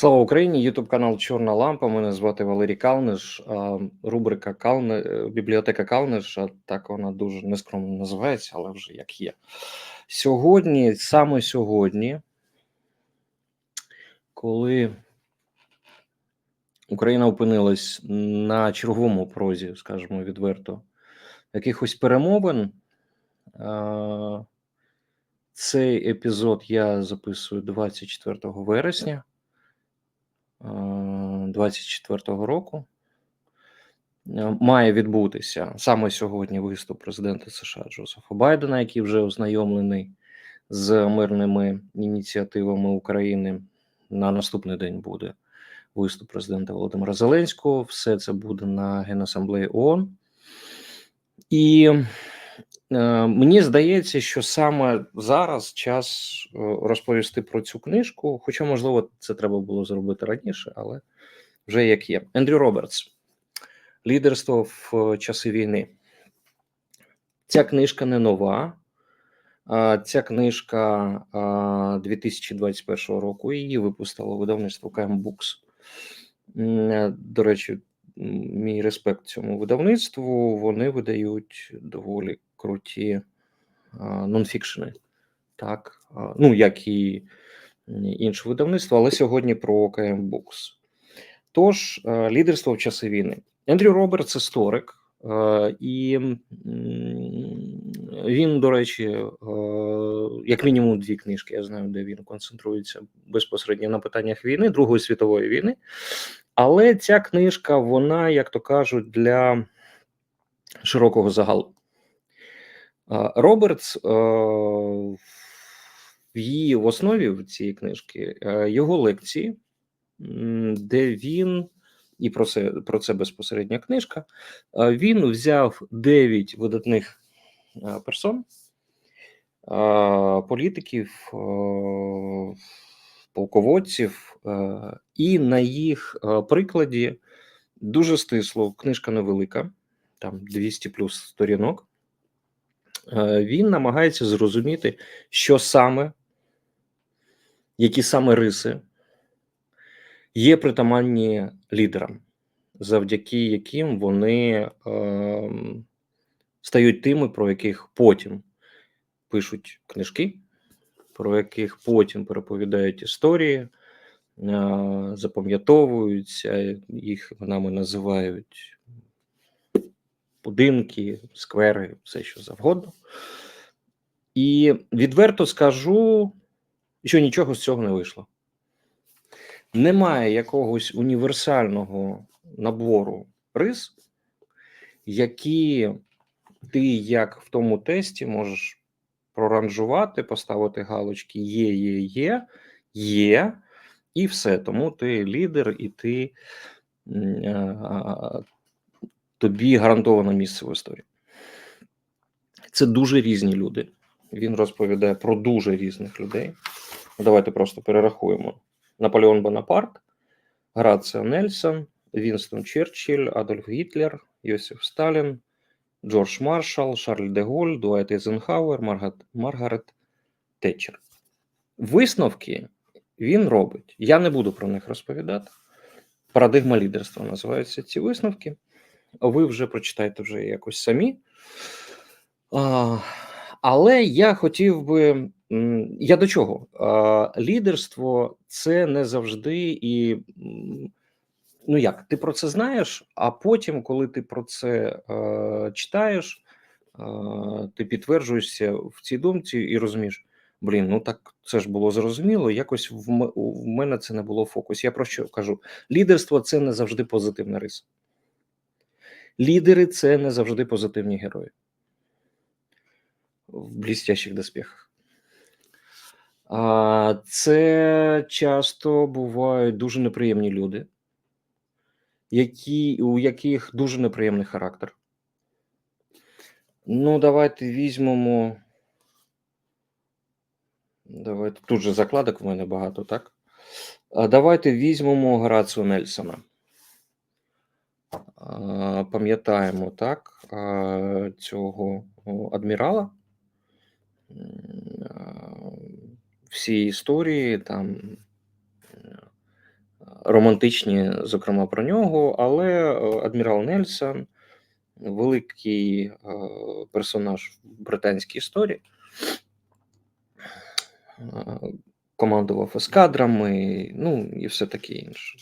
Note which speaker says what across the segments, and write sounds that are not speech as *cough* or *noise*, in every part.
Speaker 1: Слава Україні! Ютуб канал Чорна Лампа. Мене звати Валерій Калниш. Рубрика Кални... е, Бібліотека Калниш. Так вона дуже нескромно називається, але вже як є. Сьогодні, саме сьогодні, коли Україна опинилась на черговому прозі, скажімо відверто, якихось перемовин. Цей епізод я записую 24 вересня. 24-го року е, має відбутися саме сьогодні виступ президента США Джозефа Байдена, який вже ознайомлений з мирними ініціативами України. На наступний день буде виступ президента Володимира Зеленського. Все це буде на Генасамблеї ООН. І е, мені здається, що саме зараз час е, розповісти про цю книжку. Хоча, можливо, це треба було зробити раніше, але вже як є. Ендрю Робертс, лідерство в е, часи війни. Ця книжка не нова. Ця книжка 2021 року. Її випустило видавництво KM Books. Е, до речі, мій респект цьому видавництву. Вони видають доволі круті нонфікшени. Так, ну як і інше видавництво, але сьогодні про KM Books. Тож, е, лідерство в часи війни. Ендрю Робертс історик, е, і він, до речі, е, як мінімум дві книжки. Я знаю, де він концентрується безпосередньо на питаннях війни, Другої світової війни. Але ця книжка, вона, як то кажуть, для широкого загалу. Робертс в її в основі цієї книжки його лекції де він, і про це про це безпосередня книжка. Він взяв дев'ять видатних персон, політиків, полководців, і на їх прикладі дуже стисло. Книжка невелика, там 200 плюс сторінок. Він намагається зрозуміти, що саме, які саме риси є притаманні лідерам, завдяки яким вони е, стають тими, про яких потім пишуть книжки, про яких потім переповідають історії, е, запам'ятовуються, їх нами називають будинки, сквери, все що завгодно. І відверто скажу, що нічого з цього не вийшло немає якогось універсального набору рис, які ти, як в тому тесті, можеш проранжувати, поставити галочки є, є, є, є, і все. Тому ти лідер, і ти тобі гарантовано місце в історії. Це дуже різні люди. Він розповідає про дуже різних людей. Давайте просто перерахуємо. Наполеон Бонапарт, Грація Нельсон, Вінстон Черчилль, Адольф Гітлер, Йосиф Сталін, Джордж Маршал, Шарль де Голь, Дуайт Ейзенхауер, Маргарет, Маргарет Тетчер. Висновки він робить. Я не буду про них розповідати. Парадигма лідерства називаються ці висновки. Ви вже прочитайте вже якось самі. Але я хотів би я до чого? Лідерство це не завжди і ну як ти про це знаєш, а потім, коли ти про це е, читаєш, е, ти підтверджуєшся в цій думці і розумієш, блін, ну так це ж було зрозуміло. Якось в, в мене це не було в. Я про що кажу? Лідерство це не завжди позитивна риса. Лідери це не завжди позитивні герої в блістящих доспіхах. А це часто бувають дуже неприємні люди, які, у яких дуже неприємний характер. Ну, давайте візьмемо. Давайте тут же закладок в мене багато, так? А Давайте візьмемо Грацію Нельсона. Пам'ятаємо так, цього адмірала всі історії, там романтичні, зокрема, про нього, але адмірал Нельсон, великий персонаж в британській історії, командував ескадрами, ну і все таке інше.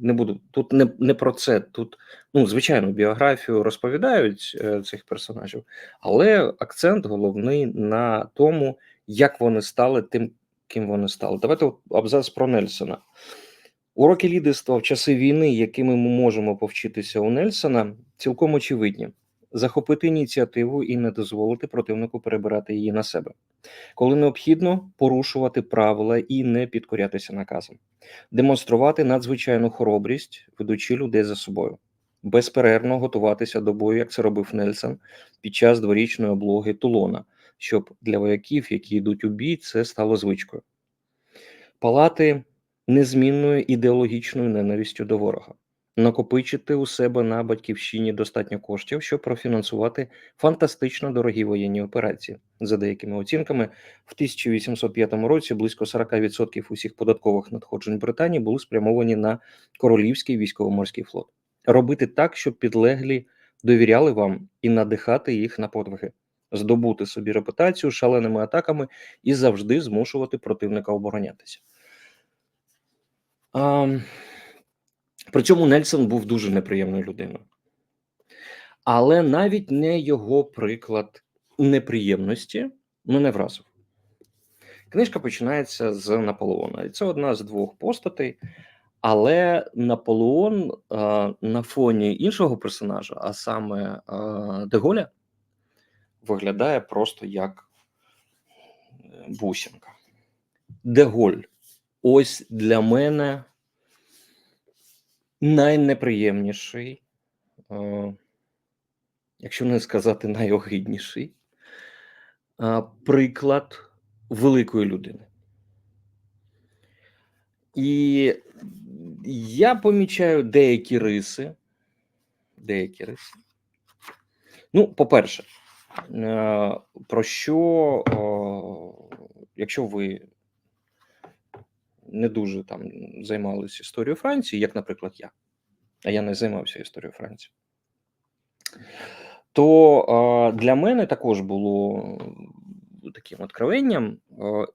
Speaker 1: Не буду тут не, не про це. Тут, ну, звичайно, біографію розповідають е, цих персонажів, але акцент головний на тому, як вони стали тим, ким вони стали. Давайте абзац про Нельсона. Уроки лідерства в часи війни, якими ми можемо повчитися у Нельсона, цілком очевидні: захопити ініціативу і не дозволити противнику перебирати її на себе, коли необхідно порушувати правила і не підкорятися наказам, демонструвати надзвичайну хоробрість, ведучи людей за собою, безперервно готуватися до бою, як це робив Нельсон під час дворічної облоги Тулона, щоб для вояків, які йдуть у бій, це стало звичкою. Палати незмінною ідеологічною ненавистю до ворога, накопичити у себе на батьківщині достатньо коштів, щоб профінансувати фантастично дорогі воєнні операції. За деякими оцінками, в 1805 році близько 40% усіх податкових надходжень Британії були спрямовані на королівський військово-морський флот. Робити так, щоб підлеглі довіряли вам і надихати їх на подвиги, здобути собі репутацію шаленими атаками і завжди змушувати противника оборонятися. А, при цьому Нельсон був дуже неприємною людиною. Але навіть не його приклад неприємності мене вразив. Книжка починається з Наполеона, і це одна з двох постатей. Але Наполеон а, на фоні іншого персонажа, а саме а, Деголя, виглядає просто як е, бусинка. Деголь ось для мене найнеприємніший, е, якщо не сказати найогидніший, приклад великої людини. І я помічаю деякі риси. Деякі риси. Ну, по-перше, е, про що, якщо ви не дуже там займалися історією Франції, як, наприклад, я, а я не займався історією Франції, то для мене також було таким откровенням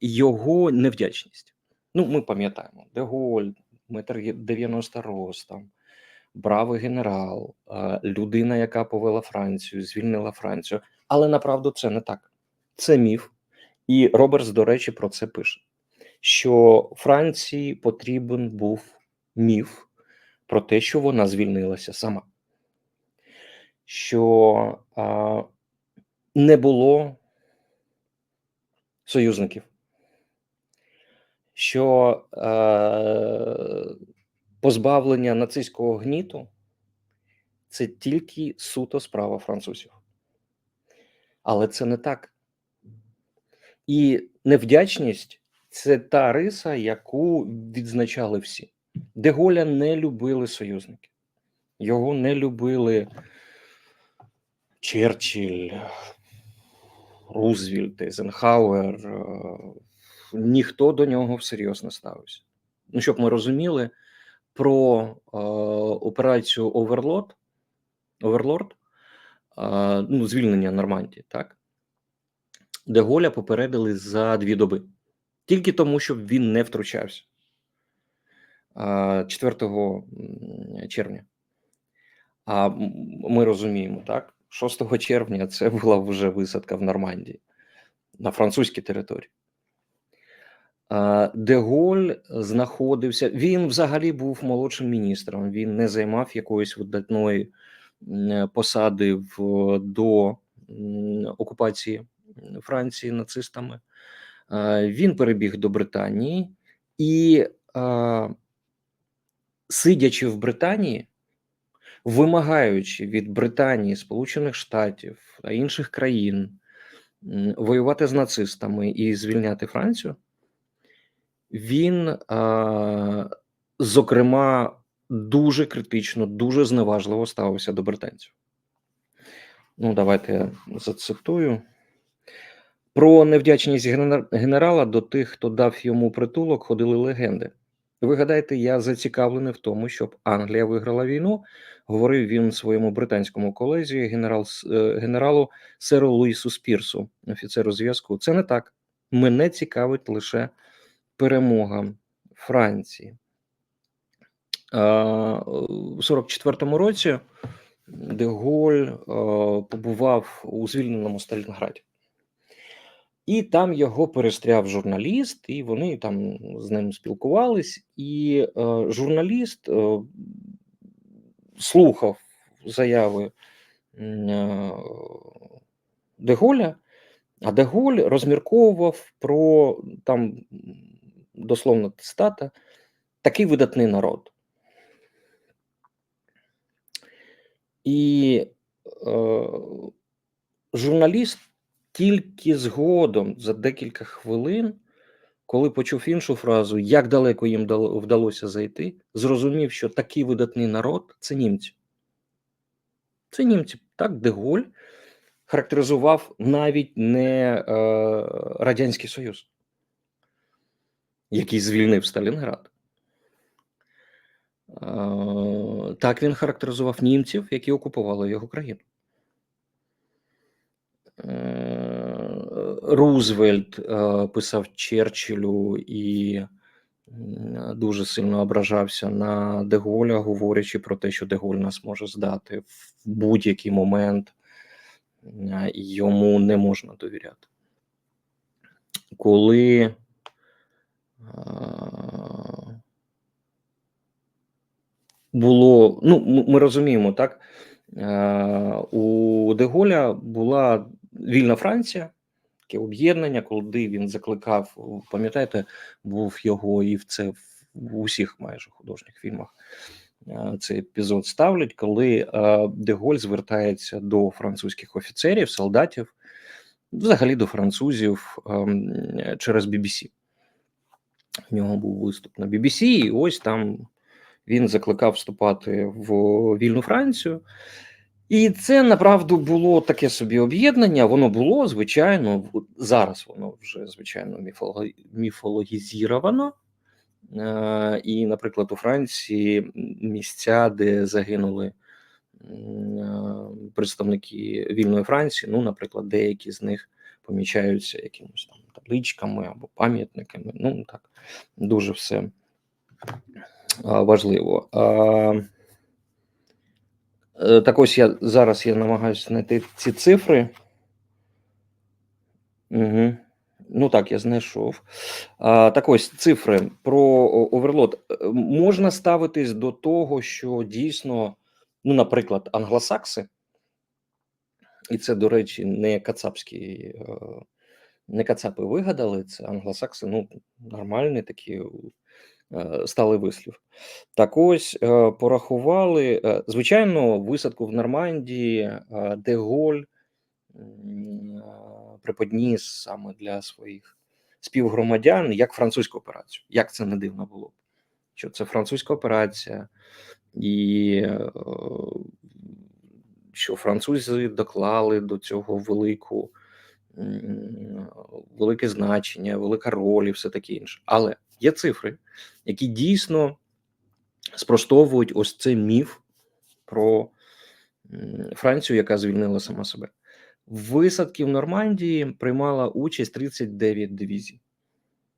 Speaker 1: його невдячність. Ну, ми пам'ятаємо, Деголь, метр 90 ростом, бравий генерал, людина, яка повела Францію, звільнила Францію. Але направду це не так. Це міф. І Робертс, до речі, про це пише що Франції потрібен був міф про те, що вона звільнилася сама, що а, не було союзників, що а, позбавлення нацистського гніту це тільки суто справа французів. Але це не так. І невдячність це та риса, яку відзначали всі. Деголя не любили союзники, його не любили Черчилль, Рузвельт, Ейзенхауер. Е, ніхто до нього всерйоз не ставився. Ну, щоб ми розуміли про е, операцію Оверлорд, Оверлорд, е, ну, звільнення Нормандії, так? Деголя попередили за дві доби тільки тому, щоб він не втручався 4 червня. А ми розуміємо, так, 6 червня це була вже висадка в Нормандії на французькій території. Деголь знаходився, він взагалі був молодшим міністром, він не займав якоїсь видатної посади в, до окупації Франції нацистами. Він перебіг до Британії і, сидячи в Британії, вимагаючи від Британії, Сполучених Штатів та інших країн воювати з нацистами і звільняти Францію, він, зокрема, дуже критично, дуже зневажливо ставився до британців. Ну, давайте зацитую. Про невдячність генерала до тих, хто дав йому притулок, ходили легенди. Ви гадаєте, я зацікавлений в тому, щоб Англія виграла війну? Говорив він своєму британському колезі, генерал, е, генералу Серу Луїсу Спірсу, офіцеру зв'язку. Це не так. Мене цікавить лише перемога Франції. У 44-му році Деголь побував у звільненому Сталінграді. І там його перестряв журналіст, і вони там з ним спілкувались. І е, журналіст е, слухав заяви е, Деголя, а Деголь розмірковував про там дословно цитата, такий видатний народ. І е, журналіст тільки згодом за декілька хвилин, коли почув іншу фразу, як далеко їм вдалося зайти, зрозумів, що такий видатний народ це німці. Це німці. Так, Деголь характеризував навіть не е, Радянський Союз, який звільнив Сталінград. Е, так він характеризував німців, які окупували його країну. Рузвельт е, писав Черчиллю і дуже сильно ображався на Деголя, говорячи про те, що Деголь нас може здати в будь-який момент, йому не можна довіряти. Коли е, було, ну ми розуміємо, так у Деголя була вільна Франція, таке об'єднання, коли він закликав, пам'ятаєте, був його і в це в усіх майже художніх фільмах. Цей епізод ставлять, коли Деголь звертається до французьких офіцерів, солдатів, взагалі до французів через BBC. У нього був виступ на BBC, і ось там він закликав вступати в вільну Францію. І це направду було таке собі об'єднання. Воно було звичайно зараз. Воно вже звичайно міфологізіровано. Е, і, наприклад, у Франції місця, де загинули е, представники вільної Франції. Ну, наприклад, деякі з них помічаються якимось там табличками або пам'ятниками. Ну так дуже все важливо. Е, так ось я зараз я намагаюся знайти ці цифри. Угу. Ну так, я знайшов. А, Так ось цифри про оверлот. Е, можна ставитись до того, що дійсно, ну, наприклад, англосакси, і це, до речі, не кацапські, е, не кацапи вигадали, це англосакси, ну, нормальні такі сталий вислів. Так ось е, порахували, е, звичайно, висадку в Нормандії, де Голь приподніс саме для своїх співгромадян як французьку операцію. Як це не дивно було? Що це французька операція, і що французи доклали до цього велику, велике значення, велика роль і все таке інше. Але є цифри, які дійсно спростовують ось цей міф про Францію, яка звільнила сама себе. Висадки в Нормандії приймала участь 39 дивізій.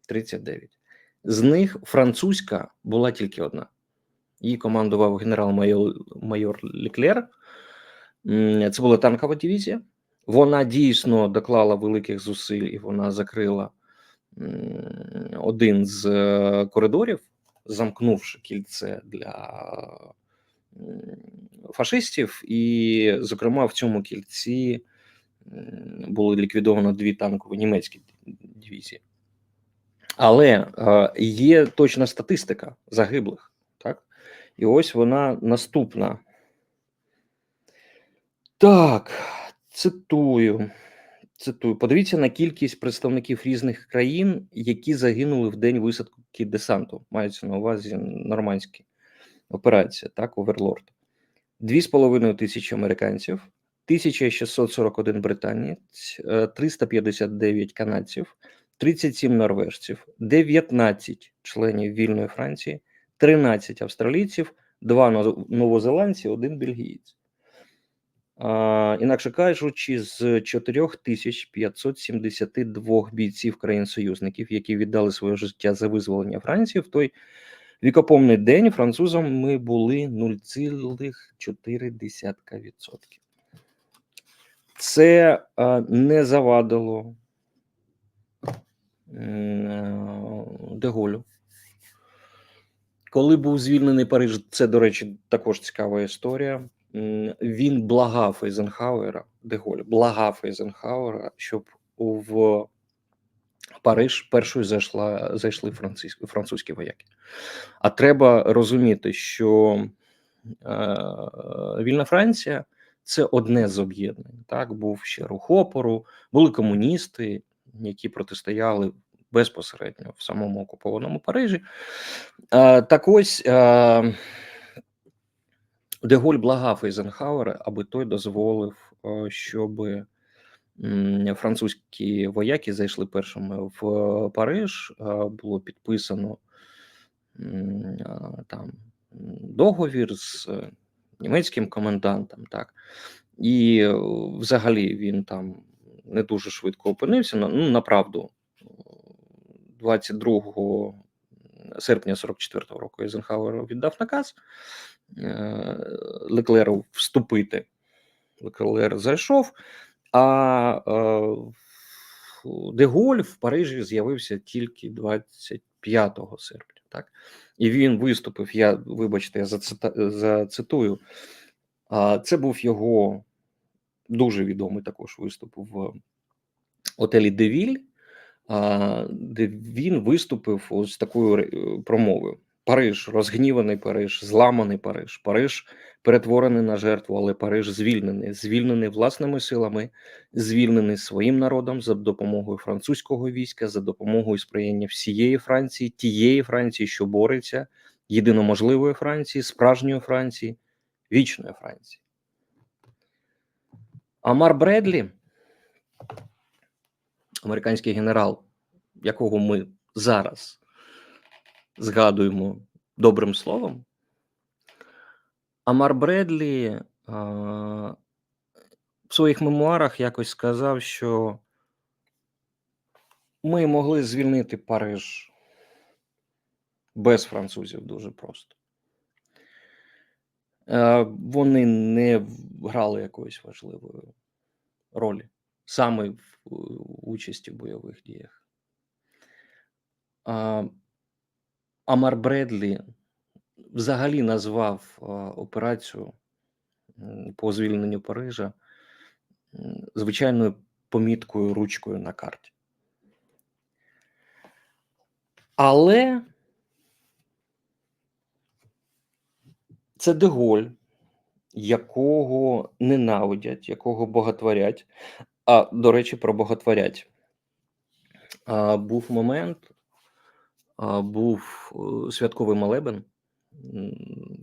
Speaker 1: 39. З них французька була тільки одна. Її командував генерал-майор Леклер. Це була танкова дивізія. Вона дійсно доклала великих зусиль і вона закрила один з е, коридорів, замкнувши кільце для фашистів, і, зокрема, в цьому кільці були ліквідовано дві танкові німецькі дивізії. Але е, є точна статистика загиблих, так? І ось вона наступна. Так, цитую. Цитую, подивіться на кількість представників різних країн, які загинули в день висадки десанту. Мається на увазі нормандські операція, так, Оверлорд. Дві з половиною тисячі американців, 1641 британець, 359 канадців, 37 норвежців, 19 членів вільної Франції, 13 австралійців, 2 новозеландці, 1 бельгієць. Інакше кажучи, з 4572 бійців країн-союзників, які віддали своє життя за визволення Франції, в той вікопомний день французам ми були 0,4%. Це не завадило Деголю. Коли був звільнений Париж, це, до речі, також цікава історія. Він благав Ейзенхауера, Деголь, благав Ейзенхауера, щоб в Париж першою зайшла, зайшли французькі, французькі вояки. А треба розуміти, що е, вільна Франція це одне з об'єднань. Так, був ще рух опору, були комуністи, які протистояли безпосередньо в самому окупованому Парижі. Е, так ось е, Деголь благав Ейзенхауера, аби той дозволив, е, щоб французькі вояки зайшли першими в Париж. Е, Було підписано е, там договір з німецьким комендантом, так і взагалі він там не дуже швидко опинився. Ну, направду, 22 серпня 44-го року Ейзенхауер віддав наказ Леклеру вступити. Леклер зайшов, а е, Деголь в Парижі з'явився тільки 25 серпня. Так? І він виступив. Я, вибачте, я зацитую. Це був його дуже відомий також виступ в отелі Девіль, де він виступив ось такою промовою: Париж, розгніваний Париж, зламаний Париж, Париж перетворений на жертву, але Париж звільнений, звільнений власними силами, звільнений своїм народом за допомогою французького війська, за допомогою сприяння всієї Франції, тієї Франції, що бореться, єдиноможливої Франції, справжньої Франції, вічної Франції. Амар Бредлі, американський генерал, якого ми зараз згадуємо добрим словом, Амар Бредлі а, в своїх мемуарах якось сказав, що ми могли звільнити Париж без французів дуже просто. Е, Вони не грали якоїсь важливої ролі саме в участі в бойових діях. А, Амар Бредлі взагалі назвав операцію по звільненню Парижа звичайною поміткою ручкою на карті. Але це Деголь, якого ненавидять, якого боготворять. А до речі, про боготворять. А, був момент, був е, святковий молебен,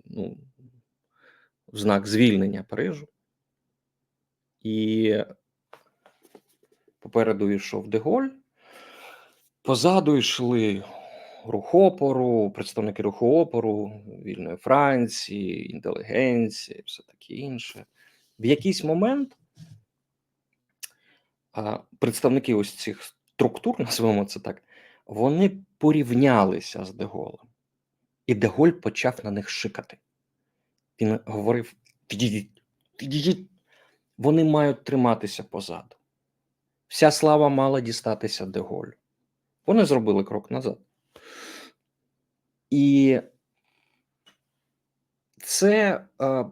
Speaker 1: ну, в знак звільнення Парижу. І попереду йшов Деголь, позаду йшли рух опору, представники руху опору, вільної Франції, інтелігенція, і все таке інше. В якийсь момент представники ось цих структур, *laughs* назвемо це так, вони порівнялися з Деголем. І Деголь почав на них шикати. Він говорив. Вони мають триматися позаду. Вся слава мала дістатися Деголю. Вони зробили крок назад. І це е,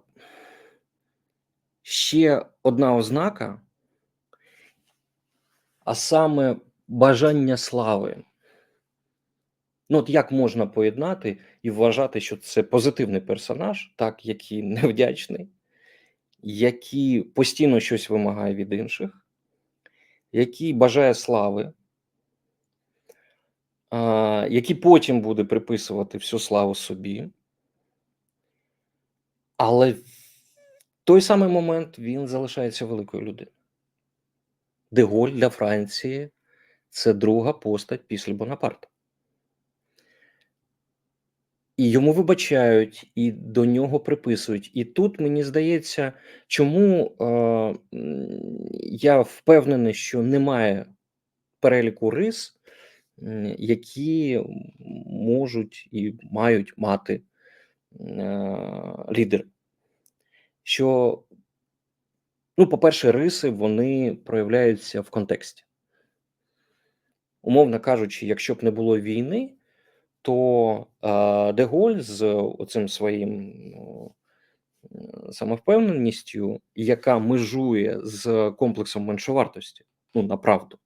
Speaker 1: ще одна ознака, а саме бажання слави. Ну, от як можна поєднати і вважати, що це позитивний персонаж, так, який *laughs* невдячний, який постійно щось вимагає від інших, який бажає слави, а, який потім буде приписувати всю славу собі. Але в той самий момент він залишається великою людиною. Деголь для Франції це друга постать після Бонапарта. І йому вибачають, і до нього приписують. І тут мені здається, чому е, я впевнений, що немає переліку рис, які можуть і мають мати е, лідери. Що, ну, по-перше, риси вони проявляються в контексті. Умовно кажучи, якщо б не було війни, то Деголь з оцим своїм ну, самовпевненістю, яка межує з комплексом меншовартості, ну направду,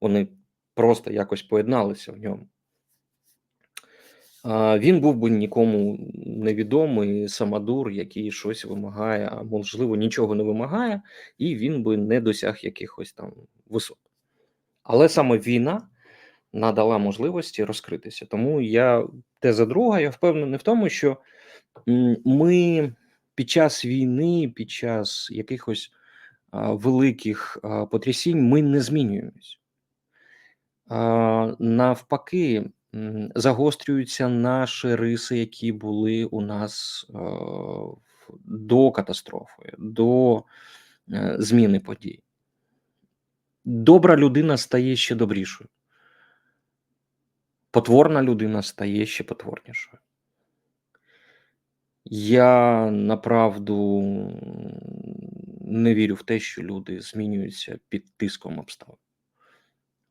Speaker 1: вони просто якось поєдналися в ньому. Він був би нікому невідомий самодур, який щось вимагає, а можливо, нічого не вимагає, і він би не досяг якихось там висот. Але саме війна надала можливості розкритися. Тому я теза друга, я впевнений в тому, що ми під час війни, під час якихось великих потрясінь, ми не змінюємось. Навпаки, загострюються наші риси, які були у нас до катастрофи, до е, зміни подій. Добра людина стає ще добрішою. Потворна людина стає ще потворнішою. Я направду не вірю в те, що люди змінюються під тиском обставин.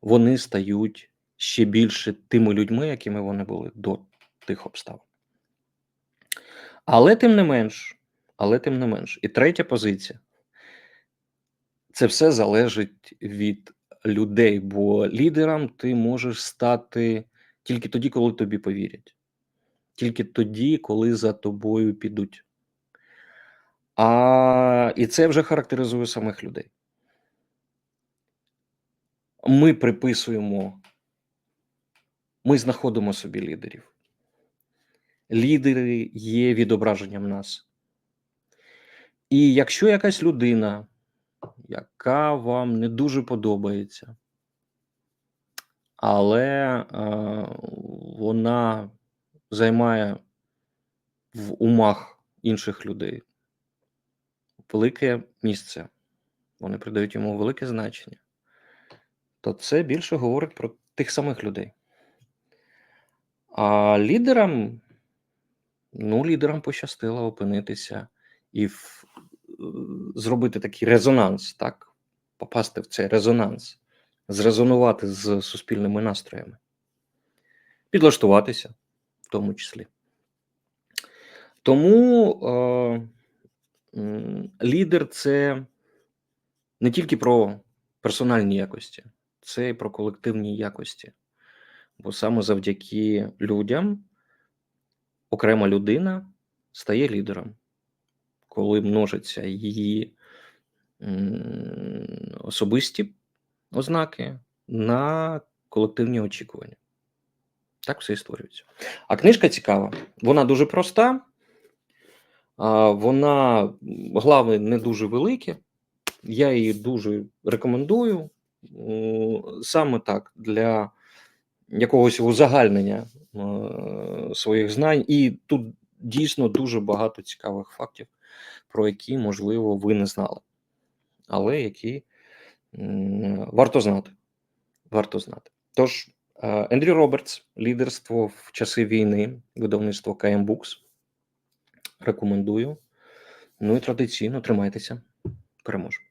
Speaker 1: Вони стають ще більше тими людьми, якими вони були до тих обставин. Але тим не менш, але тим не менш, і третя позиція це все залежить від людей, бо лідером ти можеш стати тільки тоді, коли тобі повірять, тільки тоді, коли за тобою підуть. А, і це вже характеризує самих людей. Ми приписуємо, ми знаходимо собі лідерів. Лідери є відображенням нас. І якщо якась людина, яка вам не дуже подобається, але е, вона займає в умах інших людей. Велике місце, вони придають йому велике значення, то це більше говорить про тих самих людей. А лідерам, ну, лідерам пощастило опинитися і в, е, зробити такий резонанс, так, попасти в цей резонанс, зрезонувати з суспільними настроями, підлаштуватися в тому числі. Тому е, лідер це не тільки про персональні якості, це і про колективні якості. Бо саме завдяки людям окрема людина стає лідером, коли множаться її особисті ознаки на колективні очікування. Так все і створюється. А книжка цікава, вона дуже проста, вона глави не дуже великі. Я її дуже рекомендую. Саме так для якогось узагальнення своїх знань, і тут дійсно дуже багато цікавих фактів, про які, можливо, ви не знали, але які варто знати. Варто знати. Тож, Ендрі Робертс, лідерство в часи війни, видавництво KM Books. Рекомендую. Ну і традиційно тримайтеся. Переможемо.